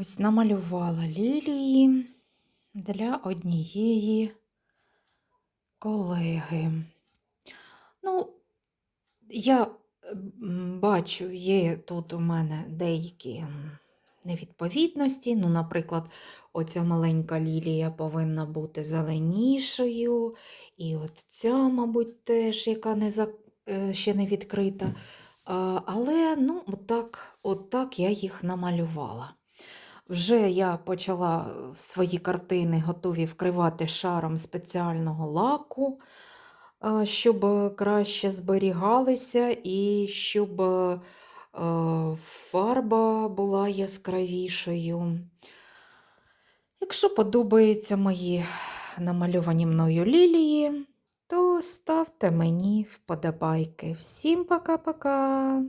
Ось намалювала лілії для однієї колеги. Ну, я бачу, є тут у мене деякі невідповідності. Ну, наприклад, оця маленька лілія повинна бути зеленішою, і от ця, мабуть, теж, яка не за... е, ще не відкрита. Але ну, отак, отак я їх намалювала. Вже я почала е, свої картини готові вкривати шаром спеціального лаку, е, щоб краще зберігалися і щоб е, фарба була яскравішою. Якщо подобаються мої намальовані мною лілії, то ставте мені вподобайки. Всім пока-пока!